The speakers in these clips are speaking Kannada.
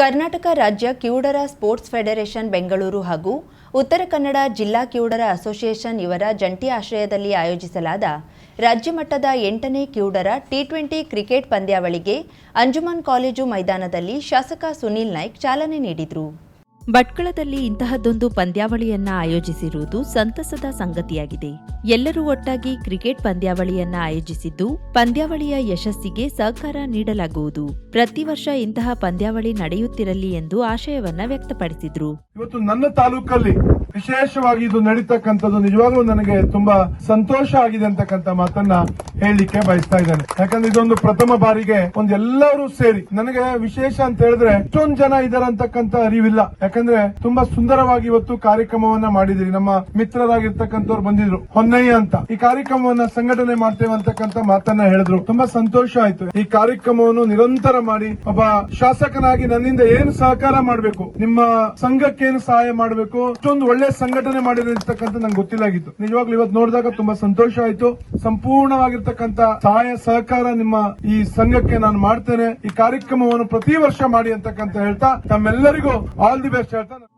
ಕರ್ನಾಟಕ ರಾಜ್ಯ ಕಿವುಡರ ಸ್ಪೋರ್ಟ್ಸ್ ಫೆಡರೇಷನ್ ಬೆಂಗಳೂರು ಹಾಗೂ ಉತ್ತರ ಕನ್ನಡ ಜಿಲ್ಲಾ ಕಿವುಡರ ಅಸೋಸಿಯೇಷನ್ ಇವರ ಜಂಟಿ ಆಶ್ರಯದಲ್ಲಿ ಆಯೋಜಿಸಲಾದ ರಾಜ್ಯ ಮಟ್ಟದ ಎಂಟನೇ ಕಿವುಡರ ಟಿ ಟ್ವೆಂಟಿ ಕ್ರಿಕೆಟ್ ಪಂದ್ಯಾವಳಿಗೆ ಅಂಜುಮನ್ ಕಾಲೇಜು ಮೈದಾನದಲ್ಲಿ ಶಾಸಕ ಸುನೀಲ್ ನಾಯ್ಕ್ ಚಾಲನೆ ನೀಡಿದರು. ಭಟ್ಕಳದಲ್ಲಿ ಇಂತಹದ್ದೊಂದು ಪಂದ್ಯಾವಳಿಯನ್ನ ಆಯೋಜಿಸಿರುವುದು ಸಂತಸದ ಸಂಗತಿಯಾಗಿದೆ. ಎಲ್ಲರೂ ಒಟ್ಟಾಗಿ ಕ್ರಿಕೆಟ್ ಪಂದ್ಯಾವಳಿಯನ್ನ ಆಯೋಜಿಸಿದ್ದು, ಪಂದ್ಯಾವಳಿಯ ಯಶಸ್ಸಿಗೆ ಸಹಕಾರ ನೀಡಲಾಗುವುದು. ಪ್ರತಿ ವರ್ಷ ಇಂತಹ ಪಂದ್ಯಾವಳಿ ನಡೆಯುತ್ತಿರಲಿ ಎಂದು ಆಶಯವನ್ನ ವ್ಯಕ್ತಪಡಿಸಿದ್ರು. ಇವತ್ತು ನನ್ನ ತಾಲೂಕಲ್ಲಿ ವಿಶೇಷವಾಗಿ ಇದು ನಡೀತಕ್ಕಂಥದ್ದು ನಿಜವಾಗ್ಲೂ ನನಗೆ ತುಂಬಾ ಸಂತೋಷ ಆಗಿದೆ ಅಂತಕ್ಕಂಥ ಮಾತನ್ನ ಹೇಳಲಿಕ್ಕೆ ಬಯಸ್ತಾ ಇದ್ದೇನೆ. ಯಾಕಂದ್ರೆ ಇದೊಂದು ಪ್ರಥಮ ಬಾರಿಗೆ ಒಂದೆಲ್ಲರೂ ಸೇರಿ, ನನಗೆ ವಿಶೇಷ ಅಂತ ಹೇಳಿದ್ರೆ ಇಷ್ಟೊಂದು ಜನ ಇದಾರೆ ಅಂತಕ್ಕಂಥ ಅರಿವಿಲ್ಲ. ತುಂಬಾ ಸುಂದರವಾಗಿ ಇವತ್ತು ಕಾರ್ಯಕ್ರಮವನ್ನ ಮಾಡಿದಿರಿ. ನಮ್ಮ ಮಿತ್ರರಾಗಿರ್ತಕ್ಕಂಥವ್ರು ಬಂದಿದ್ರು. ಹೊನ್ನಯ್ಯ ಅಂತ. ಈ ಕಾರ್ಯಕ್ರಮವನ್ನ ಸಂಘಟನೆ ಮಾಡ್ತೇವೆ ಅಂತಕ್ಕಂಥ ಮಾತನ್ನ ಹೇಳಿದ್ರು. ತುಂಬಾ ಸಂತೋಷ ಆಯ್ತು. ಈ ಕಾರ್ಯಕ್ರಮವನ್ನು ನಿರಂತರ ಮಾಡಿ ಒಬ್ಬ ಶಾಸಕನಾಗಿ ನನ್ನಿಂದ ಏನು ಸಹಕಾರ ಮಾಡಬೇಕು, ನಿಮ್ಮ ಸಂಘಕ್ಕೆ ಏನು ಸಹಾಯ ಮಾಡಬೇಕು, ಅಷ್ಟೊಂದು ಒಳ್ಳೆ ಸಂಘಟನೆ ಮಾಡಿರ್ತಕ್ಕಂಥ ನಂಗೆ ಗೊತ್ತಿಲ್ಲಾಗಿತ್ತು. ನಿಜವಾಗ್ಲೂ ಇವತ್ತು ನೋಡಿದಾಗ ತುಂಬಾ ಸಂತೋಷ ಆಯ್ತು. ಸಂಪೂರ್ಣವಾಗಿರ್ತಕ್ಕಂಥ ಸಹಾಯ, ಸಹಕಾರ ನಿಮ್ಮ ಈ ಸಂಘಕ್ಕೆ ನಾನು ಮಾಡ್ತೇನೆ. ಈ ಕಾರ್ಯಕ್ರಮವನ್ನು ಪ್ರತಿ ವರ್ಷ ಮಾಡಿ ಅಂತಕ್ಕಂತ ಹೇಳ್ತಾ ತಮ್ಮೆಲ್ಲರಿಗೂ ಆಲ್ ದಿ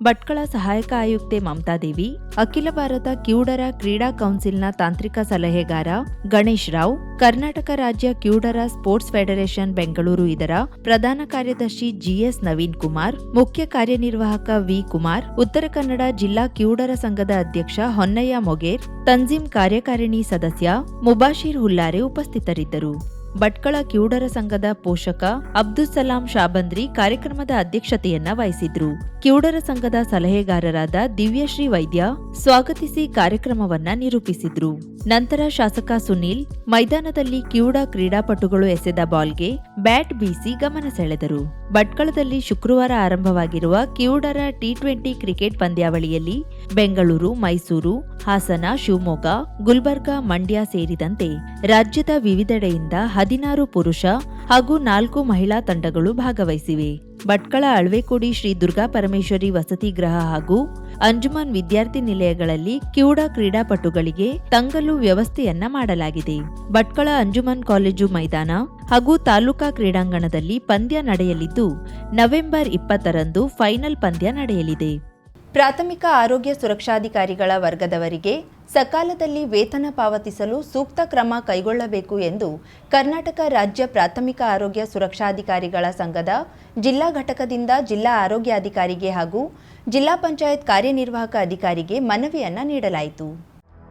ಭಟ್ಕಳ ಸಹಾಯಕ ಆಯುಕ್ತೆ ಮಮತಾದೇವಿ ಅಖಿಲ ಭಾರತ ಕ್ಯೂಡರ ಕ್ರೀಡಾ ಕೌನ್ಸಿಲ್ನ ತಾಂತ್ರಿಕ ಸಲಹೆಗಾರ ಗಣೇಶ್ ರಾವ್, ಕರ್ನಾಟಕ ರಾಜ್ಯ ಕ್ಯೂಡರ ಸ್ಪೋರ್ಟ್ಸ್ ಫೆಡರೇಷನ್ ಬೆಂಗಳೂರು ಇದರ ಪ್ರಧಾನ ಕಾರ್ಯದರ್ಶಿ ಜಿಎಸ್ ನವೀನ್ ಕುಮಾರ್, ಮುಖ್ಯ ಕಾರ್ಯನಿರ್ವಾಹಕ ವಿ ಕುಮಾರ್, ಉತ್ತರ ಕನ್ನಡ ಜಿಲ್ಲಾ ಕ್ಯೂಡರ ಸಂಘದ ಅಧ್ಯಕ್ಷ ಹೊನ್ನಯ್ಯ ಮೊಗೇರ್, ತಂಜೀಂ ಕಾರ್ಯಕಾರಿಣಿ ಸದಸ್ಯ ಮುಬಾಶಿರ್ ಹುಲ್ಲಾರೆ ಉಪಸ್ಥಿತರಿದ್ದರು. ಭಟ್ಕಳ ಕಿವುಡರ ಸಂಘದ ಪೋಷಕ ಅಬ್ದುಲ್ ಸಲಾಂ ಶಾಬಂದ್ರಿ ಕಾರ್ಯಕ್ರಮದ ಅಧ್ಯಕ್ಷತೆಯನ್ನ ವಹಿಸಿದ್ರು. ಕಿವುಡರ ಸಂಘದ ಸಲಹೆಗಾರರಾದ ದಿವ್ಯಶ್ರೀ ವೈದ್ಯ ಸ್ವಾಗತಿಸಿ ಕಾರ್ಯಕ್ರಮವನ್ನ ನಿರೂಪಿಸಿದ್ರು. ನಂತರ ಶಾಸಕ ಸುನೀಲ್ ಮೈದಾನದಲ್ಲಿ ಕಿವುಡ ಕ್ರೀಡಾಪಟುಗಳು ಎಸೆದ ಬಾಲ್ಗೆ ಬ್ಯಾಟ್ ಬೀಸಿ ಗಮನ ಸೆಳೆದರು. ಭಟ್ಕಳದಲ್ಲಿ ಶುಕ್ರವಾರ ಆರಂಭವಾಗಿರುವ ಕಿವುಡರ ಟಿ ಟ್ವೆಂಟಿ ಕ್ರಿಕೆಟ್ ಪಂದ್ಯಾವಳಿಯಲ್ಲಿ ಬೆಂಗಳೂರು, ಮೈಸೂರು, ಹಾಸನ, ಶಿವಮೊಗ್ಗ, ಗುಲ್ಬರ್ಗಾ, ಮಂಡ್ಯ ಸೇರಿದಂತೆ ರಾಜ್ಯದ ವಿವಿಧೆಡೆಯಿಂದ ಹದಿನಾರು ಪುರುಷ ಹಾಗೂ ನಾಲ್ಕು ಮಹಿಳಾ ತಂಡಗಳು ಭಾಗವಹಿಸಿವೆ. ಭಟ್ಕಳ ಅಳ್ವೆಕೋಡಿ ಶ್ರೀ ದುರ್ಗಾ ಪರಮೇಶ್ವರಿ ವಸತಿ ಗೃಹ ಹಾಗೂ ಅಂಜುಮನ್ ವಿದ್ಯಾರ್ಥಿ ನಿಲಯಗಳಲ್ಲಿ ಕಿವುಡ ಕ್ರೀಡಾಪಟುಗಳಿಗೆ ತಂಗಲು ವ್ಯವಸ್ಥೆಯನ್ನ ಮಾಡಲಾಗಿದೆ. ಭಟ್ಕಳ ಅಂಜುಮನ್ ಕಾಲೇಜು ಮೈದಾನ ಹಾಗೂ ತಾಲೂಕಾ ಕ್ರೀಡಾಂಗಣದಲ್ಲಿ ಪಂದ್ಯ ನಡೆಯಲಿದ್ದು, ನವೆಂಬರ್ ಇಪ್ಪತ್ತರಂದು ಫೈನಲ್ ಪಂದ್ಯ ನಡೆಯಲಿದೆ. ಪ್ರಾಥಮಿಕ ಆರೋಗ್ಯ ಸುರಕ್ಷಾಧಿಕಾರಿಗಳ ವರ್ಗದವರಿಗೆ ಸಕಾಲದಲ್ಲಿ ವೇತನ ಪಾವತಿಸಲು ಸೂಕ್ತ ಕ್ರಮ ಕೈಗೊಳ್ಳಬೇಕು ಎಂದು ಕರ್ನಾಟಕ ರಾಜ್ಯ ಪ್ರಾಥಮಿಕ ಆರೋಗ್ಯ ಸುರಕ್ಷಾಧಿಕಾರಿಗಳ ಸಂಘದ ಜಿಲ್ಲಾ ಘಟಕದಿಂದ ಜಿಲ್ಲಾ ಆರೋಗ್ಯಾಧಿಕಾರಿಗೆ ಹಾಗೂ ಜಿಲ್ಲಾ ಪಂಚಾಯತ್ ಕಾರ್ಯನಿರ್ವಾಹಕ ಅಧಿಕಾರಿಗೆ ಮನವಿಯನ್ನ ನೀಡಲಾಯಿತು.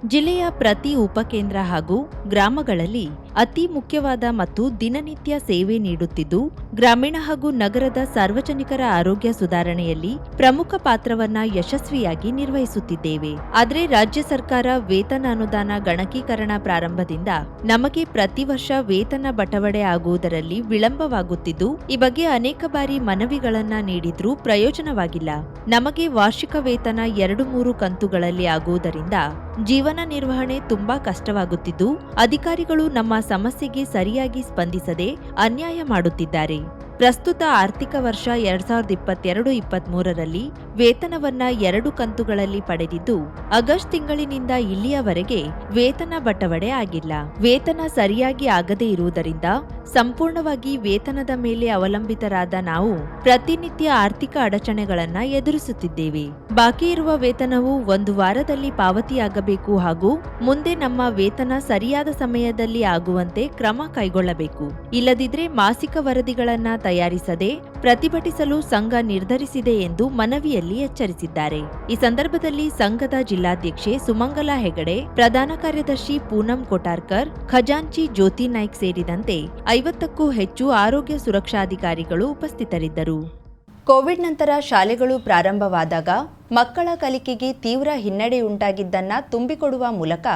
ಜಿಲ್ಲೆಯ ಪ್ರತಿ ಉಪಕೇಂದ್ರ ಹಾಗೂ ಗ್ರಾಮಗಳಲ್ಲಿ ಅತಿ ಮುಖ್ಯವಾದ ಮತ್ತು ದಿನನಿತ್ಯ ಸೇವೆ ನೀಡುತ್ತಿದ್ದು, ಗ್ರಾಮೀಣ ಹಾಗೂ ನಗರದ ಸಾರ್ವಜನಿಕರ ಆರೋಗ್ಯ ಸುಧಾರಣೆಯಲ್ಲಿ ಪ್ರಮುಖ ಪಾತ್ರವನ್ನ ಯಶಸ್ವಿಯಾಗಿ ನಿರ್ವಹಿಸುತ್ತಿದ್ದೇವೆ. ಆದರೆ ರಾಜ್ಯ ಸರ್ಕಾರ ವೇತನ ಅನುದಾನ ಗಣಕೀಕರಣ ಪ್ರಾರಂಭದಿಂದ ನಮಗೆ ಪ್ರತಿ ವರ್ಷ ವೇತನ ಬಟವಡೆ ಆಗುವುದರಲ್ಲಿ ವಿಳಂಬವಾಗುತ್ತಿದ್ದು, ಈ ಬಗ್ಗೆ ಅನೇಕ ಬಾರಿ ಮನವಿಗಳನ್ನ ನೀಡಿದ್ರೂ ಪ್ರಯೋಜನವಾಗಿಲ್ಲ. ನಮಗೆ ವಾರ್ಷಿಕ ವೇತನ ಎರಡು ಮೂರು ಕಂತುಗಳಲ್ಲಿ ಆಗುವುದರಿಂದ ಜೀವನ ನಿರ್ವಹಣೆ ತುಂಬಾ ಕಷ್ಟವಾಗುತ್ತಿದ್ದು, ಅಧಿಕಾರಿಗಳು ನಮ್ಮ ಸಮಸ್ಯೆಗೆ ಸರಿಯಾಗಿ ಸ್ಪಂದಿಸದೆ ಅನ್ಯಾಯ ಮಾಡುತ್ತಿದ್ದಾರೆ. ಪ್ರಸ್ತುತ ಆರ್ಥಿಕ ವರ್ಷ ಎರಡ್ ಸಾವಿರದ ಇಪ್ಪತ್ತೆರಡು, ಇಪ್ಪತ್ಮೂರರಲ್ಲಿ ವೇತನವನ್ನ ಎರಡು ಕಂತುಗಳಲ್ಲಿ ಪಡೆದಿದ್ದು, ಆಗಸ್ಟ್ ತಿಂಗಳಿನಿಂದ ಇಲ್ಲಿಯವರೆಗೆ ವೇತನ ಬಟವಡೆ ಆಗಿಲ್ಲ. ವೇತನ ಸರಿಯಾಗಿ ಆಗದೇ ಇರುವುದರಿಂದ ಸಂಪೂರ್ಣವಾಗಿ ವೇತನದ ಮೇಲೆ ಅವಲಂಬಿತರಾದ ನಾವು ಪ್ರತಿನಿತ್ಯ ಆರ್ಥಿಕ ಅಡಚಣೆಗಳನ್ನ ಎದುರಿಸುತ್ತಿದ್ದೇವೆ. ಬಾಕಿ ಇರುವ ವೇತನವು ಒಂದು ವಾರದಲ್ಲಿ ಪಾವತಿಯಾಗಬೇಕು ಹಾಗೂ ಮುಂದೆ ನಮ್ಮ ವೇತನ ಸರಿಯಾದ ಸಮಯದಲ್ಲಿ ಆಗುವಂತೆ ಕ್ರಮ ಕೈಗೊಳ್ಳಬೇಕು. ಇಲ್ಲದಿದ್ರೆ ಮಾಸಿಕ ವರದಿಗಳನ್ನ ತಯಾರಿಸದೆ ಪ್ರತಿಭಟಿಸಲು ಸಂಘ ನಿರ್ಧರಿಸಿದೆ ಎಂದು ಮನವಿಯಲ್ಲಿ ಎಚ್ಚರಿಸಿದ್ದಾರೆ. ಈ ಸಂದರ್ಭದಲ್ಲಿ ಸಂಘದ ಜಿಲ್ಲಾಧ್ಯಕ್ಷೆ ಸುಮಂಗಲಾ ಹೆಗಡೆ, ಪ್ರಧಾನ ಕಾರ್ಯದರ್ಶಿ ಪೂನಂ ಕೊಟಾರ್ಕರ್ ಖಜಾಂಚಿ ಜ್ಯೋತಿ ನಾಯ್ಕ್ ಸೇರಿದಂತೆ ಐವತ್ತಕ್ಕೂ ಹೆಚ್ಚು ಆರೋಗ್ಯ ಸುರಕ್ಷಾಧಿಕಾರಿಗಳು ಉಪಸ್ಥಿತರಿದ್ದರು. ಕೋವಿಡ್ ನಂತರ ಶಾಲೆಗಳು ಪ್ರಾರಂಭವಾದಾಗ ಮಕ್ಕಳ ಕಲಿಕೆಗೆ ತೀವ್ರ ಹಿನ್ನಡೆಯುಂಟಾಗಿದ್ದನ್ನು ತುಂಬಿಕೊಡುವ ಮೂಲಕ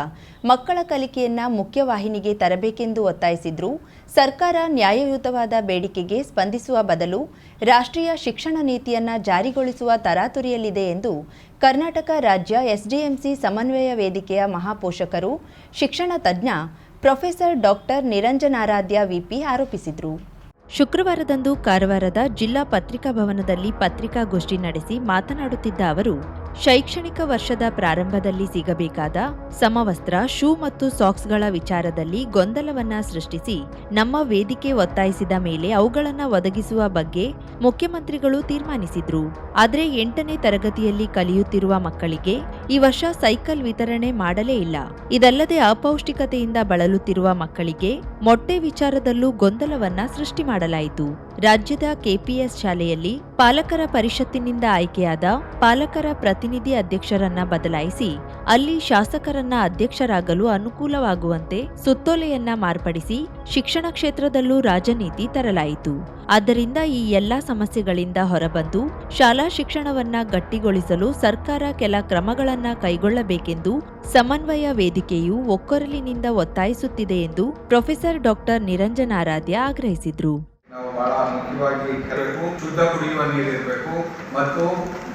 ಮಕ್ಕಳ ಕಲಿಕೆಯನ್ನ ಮುಖ್ಯವಾಹಿನಿಗೆ ತರಬೇಕೆಂದು ಒತ್ತಾಯಿಸಿದ್ರು. ಸರ್ಕಾರ ನ್ಯಾಯಯುತವಾದ ಬೇಡಿಕೆಗೆ ಸ್ಪಂದಿಸುವ ಬದಲು ರಾಷ್ಟ್ರೀಯ ಶಿಕ್ಷಣ ನೀತಿಯನ್ನ ಜಾರಿಗೊಳಿಸುವ ತರಾತುರಿಯಲ್ಲಿದೆ ಎಂದು ಕರ್ನಾಟಕ ರಾಜ್ಯ ಎಸ್ಡಿಎಂಸಿ ಸಮನ್ವಯ ವೇದಿಕೆಯ ಮಹಾಪೋಷಕರು, ಶಿಕ್ಷಣ ತಜ್ಞ ಪ್ರೊಫೆಸರ್ ಡಾಕ್ಟರ್ ನಿರಂಜನಾರಾಧ್ಯ ವಿಪಿ ಆರೋಪಿಸಿದರು. ಶುಕ್ರವಾರದಂದು ಕಾರವಾರದ ಜಿಲ್ಲಾ ಪತ್ರಿಕಾ ಭವನದಲ್ಲಿ ಪತ್ರಿಕಾಗೋಷ್ಠಿ ನಡೆಸಿ ಮಾತನಾಡುತ್ತಿದ್ದ ಅವರು ಶೈಕ್ಷಣಿಕ ವರ್ಷದ ಪ್ರಾರಂಭದಲ್ಲಿ ಸಿಗಬೇಕಾದ ಸಮವಸ್ತ್ರ, ಶೂ ಮತ್ತು ಸಾಕ್ಸ್ಗಳ ವಿಚಾರದಲ್ಲಿ ಗೊಂದಲವನ್ನ ಸೃಷ್ಟಿಸಿ, ನಮ್ಮ ವೇದಿಕೆ ಒತ್ತಾಯಿಸಿದ ಮೇಲೆ ಅವುಗಳನ್ನು ಒದಗಿಸುವ ಬಗ್ಗೆ ಮುಖ್ಯಮಂತ್ರಿಗಳು ತೀರ್ಮಾನಿಸಿದ್ರು. ಆದರೆ ಎಂಟನೇ ತರಗತಿಯಲ್ಲಿ ಕಲಿಯುತ್ತಿರುವ ಮಕ್ಕಳಿಗೆ ಈ ವರ್ಷ ಸೈಕಲ್ ವಿತರಣೆ ಮಾಡಲೇ ಇಲ್ಲ. ಇದಲ್ಲದೆ ಅಪೌಷ್ಟಿಕತೆಯಿಂದ ಬಳಲುತ್ತಿರುವ ಮಕ್ಕಳಿಗೆ ಮೊಟ್ಟೆ ವಿಚಾರದಲ್ಲೂ ಗೊಂದಲವನ್ನ ಸೃಷ್ಟಿ ಮಾಡಲಾಯಿತು. ರಾಜ್ಯದ ಕೆಪಿಎಸ್ ಶಾಲೆಯಲ್ಲಿ ಪಾಲಕರ ಪರಿಷತ್ತಿನಿಂದ ಆಯ್ಕೆಯಾದ ಪಾಲಕರ ಪ್ರತಿನಿಧಿ ಅಧ್ಯಕ್ಷರನ್ನ ಬದಲಾಯಿಸಿ ಅಲ್ಲಿ ಶಾಸಕರನ್ನ ಅಧ್ಯಕ್ಷರಾಗಲು ಅನುಕೂಲವಾಗುವಂತೆ ಸುತ್ತೋಲೆಯನ್ನ ಮಾರ್ಪಡಿಸಿ ಶಿಕ್ಷಣ ಕ್ಷೇತ್ರದಲ್ಲೂ ರಾಜನೀತಿ ತರಲಾಯಿತು. ಆದ್ದರಿಂದ ಈ ಎಲ್ಲಾ ಸಮಸ್ಯೆಗಳಿಂದ ಹೊರಬಂದು ಶಾಲಾ ಶಿಕ್ಷಣವನ್ನ ಗಟ್ಟಿಗೊಳಿಸಲು ಸರ್ಕಾರ ಕೆಲ ಕ್ರಮಗಳನ್ನ ಕೈಗೊಳ್ಳಬೇಕೆಂದು ಸಮನ್ವಯ ವೇದಿಕೆಯು ಒಕ್ಕೊರಲಿನಿಂದ ಒತ್ತಾಯಿಸುತ್ತಿದೆ ಎಂದು ಪ್ರೊಫೆಸರ್ ಡಾಕ್ಟರ್ ನಿರಂಜನಾರಾಧ್ಯ ಆಗ್ರಹಿಸಿದ್ರು. ನಾವು ಬಹಳ ಮುಖ್ಯವಾಗಿ ಕರೆಯಬೇಕು ಶುದ್ಧ ಕುಡಿಯುವ ನೀರು ಇರಬೇಕು, ಮತ್ತು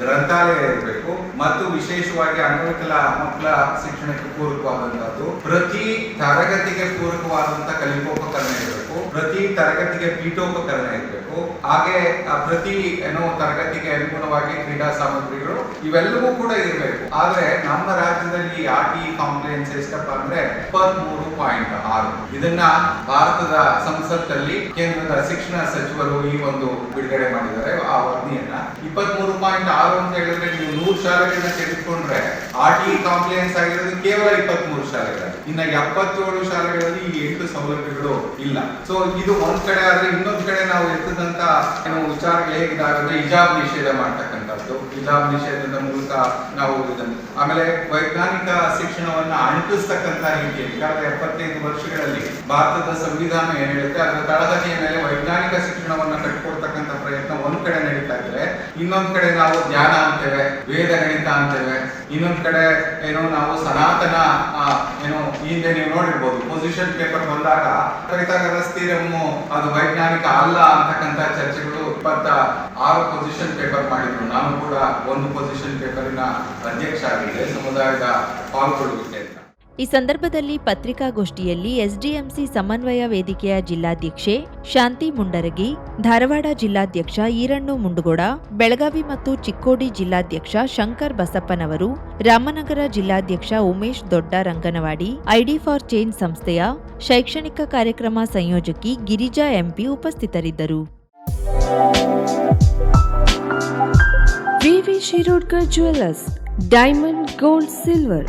ಗ್ರಂಥಾಲಯ ಇರಬೇಕು, ಮತ್ತು ವಿಶೇಷವಾಗಿ ಅಂಗವಿಕಲ ಮಕ್ಕಳ ಶಿಕ್ಷಣಕ್ಕೆ ಪೂರಕವಾದಂತಹದ್ದು ಪ್ರತಿ ತರಗತಿಗೆ ಪೂರಕವಾದಂತಹ ಕಲಿಕೋಪಕರಣ ಇರಬೇಕು. ಪ್ರತಿ ತರಗತಿಗೆ ಪೀಠೋಪಕರಣ ಇರಬೇಕು. ಹಾಗೆ, ಆ, ಪ್ರತಿ, ಏನೋ, ತರಗತಿಗೆ ಅನುಗುಣವಾಗಿ ಕ್ರೀಡಾ ಸಾಮಗ್ರಿಗಳು ಇವೆಲ್ಲವೂ ಕೂಡ ಇರಬೇಕು. ಆದ್ರೆ ನಮ್ಮ ರಾಜ್ಯದಲ್ಲಿ ಆಟಿ ಕಾಂಪ್ಲೇನ್ಸ್ ಎಷ್ಟಪ್ಪ ಅಂದ್ರೆ ಇಪ್ಪತ್ಮೂರು ಪಾಯಿಂಟ್ ಆರು. ಇದನ್ನ ಭಾರತದ ಸಂಸತ್ತಲ್ಲಿ ಕೇಂದ್ರದ ಶಿಕ್ಷಣ ಸಚಿವರು ಈ ಒಂದು ಬಿಡುಗಡೆ ಮಾಡಿದ್ದಾರೆ, ಆ ವರದಿಯನ್ನ. ಇಪ್ಪತ್ಮೂರು ಪಾಯಿಂಟ್ ಆರು ಅಂತ ಹೇಳಿದ್ರೆ ನೀವು ನೂರು ಶಾಲೆಗಳನ್ನ ತೆಗೆದುಕೊಂಡ್ರೆ ಆಟಿ ಕಾಂಪ್ಲೇನ್ಸ್ ಆಗಿರೋದು ಕೇವಲ ಇಪ್ಪತ್ಮೂರು ಶಾಲೆಗಳು ಇನ್ನ ಎಪ್ಪತ್ತೇಳು ಶಾಲೆಗಳಲ್ಲಿ ಈ ಎಂಟು ಸೌಲಭ್ಯಗಳು ಇಲ್ಲ. ಸೊ ಇದು ಒಂದ್ ಕಡೆ ಆದ್ರೆ ಇನ್ನೊಂದ್ ಕಡೆ ನಾವು ಎತ್ತದಂತ ಏನು ವಿಚಾರಗಳು ಹೇಗಿದಾವೆ ಹಿಜಾಬ್ ನಿಷೇಧ ಮಾಡ್ತಕ್ಕಂಥದ್ದು. ಹಿಜಾಬ್ ನಿಷೇಧದ ಮೂಲಕ ನಾವು ಆಮೇಲೆ ವೈಜ್ಞಾನಿಕ ಶಿಕ್ಷಣವನ್ನ ಅಂಟಿಸ್ತಕ್ಕಂಥ ರೀತಿಯಲ್ಲಿ, ಕಳೆದ ಎಪ್ಪತ್ತೈದು ವರ್ಷಗಳಲ್ಲಿ ಭಾರತದ ಸಂವಿಧಾನ ಏನ್ ಹೇಳುತ್ತೆ, ಅದರ ತಳಹದಿಯ ಮೇಲೆ ವೈಜ್ಞಾನಿಕ ಶಿಕ್ಷಣವನ್ನ ಕಟ್ಟಿಕೊಡ್ತಕ್ಕಂಥ ಪ್ರಯತ್ನ ಒಂದ್ ಕಡೆ ನಡೀತಾ ಇದ್ರೆ ಇನ್ನೊಂದ್ ಕಡೆ ನಾವು ಧ್ಯಾನ ಅಂತೇವೆ, ವೇದ ಗಣಿತ ಅಂತೇವೆ, ಇನ್ನೊಂದ್ ಕಡೆ ಏನೋ ನಾವು ಸನಾತನ ಏನೋ ಹಿಂದೆ ನೀವು ನೋಡಿರ್ಬೋದು ಪೊಸಿಷನ್ ಪೇಪರ್ ಬಂದಾಗ ಪೈಥಾಗರಸ್ ಥಿಯರಮ್ ಅದು ವೈಜ್ಞಾನಿಕ ಅಲ್ಲ ಅಂತಕ್ಕಂತ ಚರ್ಚೆಗಳು ಇಪ್ಪತ್ತ ಆರು ಪೊಸಿಷನ್ ಪೇಪರ್ ಮಾಡಿದ್ರು. ನಾನು ಕೂಡ ಒಂದು ಪೊಸಿಷನ್ ಪೇಪರಿನ ಅಧ್ಯಕ್ಷ ಆಗಿದೆ ಸಮುದಾಯದ ಪಾಲ್ಗೊಳ್ಳುವಿಕೆ ಈ ಸಂದರ್ಭದಲ್ಲಿ ಪತ್ರಿಕಾಗೋಷ್ಠಿಯಲ್ಲಿ ಎಸ್ಡಿಎಂಸಿ ಸಮನ್ವಯ ವೇದಿಕೆಯ ಜಿಲ್ಲಾಧ್ಯಕ್ಷೆ ಶಾಂತಿ ಮುಂಡರಗಿ, ಧಾರವಾಡ ಜಿಲ್ಲಾಧ್ಯಕ್ಷ ಈರಣ್ಣು ಮುಂಡಗೋಡ, ಬೆಳಗಾವಿ ಮತ್ತು ಚಿಕ್ಕೋಡಿ ಜಿಲ್ಲಾಧ್ಯಕ್ಷ ಶಂಕರ್ ಬಸಪ್ಪನವರು, ರಾಮನಗರ ಜಿಲ್ಲಾಧ್ಯಕ್ಷ ಉಮೇಶ್ ದೊಡ್ಡ ರಂಗನವಾಡಿ, ಐಡಿ ಫಾರ್ ಚೇಂಜ್ ಸಂಸ್ಥೆಯ ಶೈಕ್ಷಣಿಕ ಕಾರ್ಯಕ್ರಮ ಸಂಯೋಜಕಿ ಗಿರಿಜಾ ಎಂಪಿ ಉಪಸ್ಥಿತರಿದ್ದರು. VV Shirodkar jewellers diamond, gold, silver.